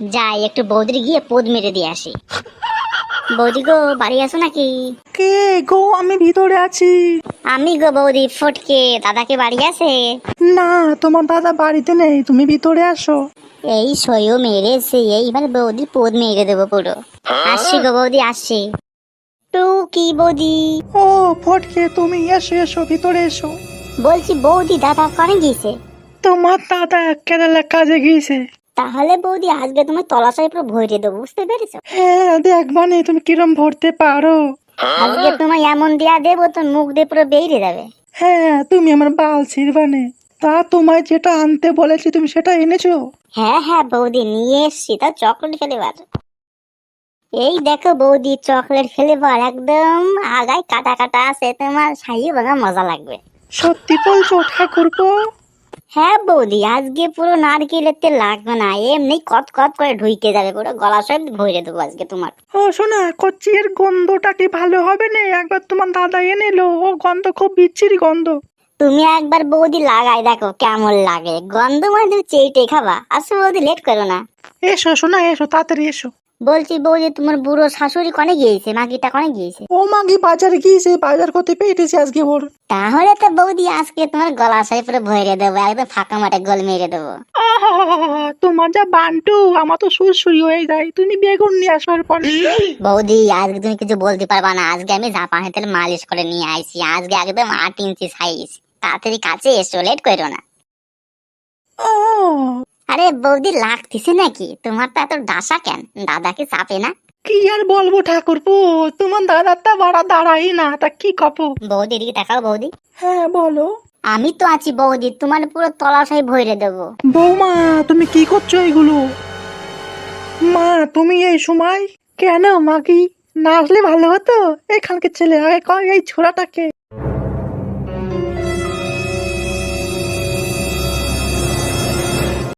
যাই একটু বৌদির গিয়ে পোদ মেরে দিয়ে আসি। বৌদি গো বাড়ি আছো নাকি? কে গো আমি ভিতরে আছি। আমি গো বৌদি ফটকে দাদাকে বাড়ি আছে? না তোমার দাদা বাড়িতে নেই তুমি ভিতরে আসো। এই সইও মেরেছে এইবার বৌদির পোদ মেরে দেবো পুরো। আসছি গো বৌদি আসছি। টু কি বৌদি? ও ফটকে তুমি এসো এসো ভিতরে এসো। বলছি বৌদি দাদা করে গিয়েছে। তোমার দাদা কেরালা কাজে গিয়েছে। তাহলে বৌদি আজকে তোমার তলাশাই পুরো ভরে দেবো বুঝতে পেরেছ? হ্যাঁ দেখ নে তুমি কিরম ভরতে পারো। আজকে তোমায় এমন দেয়া দেবো তো মুখ দিয়ে পুরো বেরিয়ে যাবে। হ্যাঁ তুমি আমার বাল ছিড়বানে। তা তোমায় যেটা আনতে বলেছি তুমি সেটা এনেছো? হ্যাঁ হ্যাঁ বৌদি নিয়ে এসছি তা চকলেট ফ্লেভার এই দেখো বৌদি চকলেট ফ্লেভার একদম আগায় কাটা কাটা আছে তোমার খাইয়ে বাঙা মজা লাগবে। সত্যি বলছো ঠাকুরপো? হ্যাঁ বৌদি আজকে পুরো নারকেলের তেল লাগবে না এমনি কত কত করে ঢুইকে যাবে পুরো গলা সব ভরে দেবো আজকে তোমার। ও শোনা কচ্ছি এর গন্ধটা কি ভালো হবে না? একবার তোমার দাদা এনেলো ও গন্ধ খুব বিচ্ছিরি গন্ধ। তুমি একবার বৌদি লাগাই দেখো কেমন লাগে গন্ধ মানে তুমি চেটে খাবা আসো বৌদি লেট করো না। এসো শোনা এসো তাড়াতাড়ি এসো। বলছি বৌদি তোমার বুড়ো শাশুড়ি কনে গিয়েছে? মাগিটা কনে গিয়েছে? ও মাগি বাজারে গিয়েছে বাজার করতে পেয়েছে আজকে ওর তাহলে তো বৌদি আজকে তোমার গলা সাই পুরো ভরে দেবো একদম ফাঁকা মাঠে গোল মেরে দেবো। আহা, তোমার যা বান্টু আমার তো সুরসুরি হয়ে যায় তুমি বেগুন নিয়ে আসার পরে। বৌদি আজকে তুমি কিছু বলতে পারবা না আজকে আমি জাপানের তেল মালিশ করে নিয়ে আইছি আজকে একদম আট ইঞ্চি সাইজ তাড়াতাড়ি কাছে এসো লেট করো না। ও আরে বৌদি লাগতেছে নাকি? তোমার তো এত ডাসা কেন? দাদা কি চাপে না? কি আর বলব ঠাকুরপো? তোমার দাদারটা বাড়া দাঁড়াই না তা কি কপ বৌদি এদিকে দেখাও বৌদি। হ্যাঁ বলো। আমি তো আছি বৌদি তোমার পুরো তলাশাই ভরে দেবো। বৌমা তুমি কি করছ এগুলো? মা তুমি এই সময় কেন মাগি? না আসলে ভালো হতো? এখানকার ছেলে আগে কয় এই ছোড়াটাকে?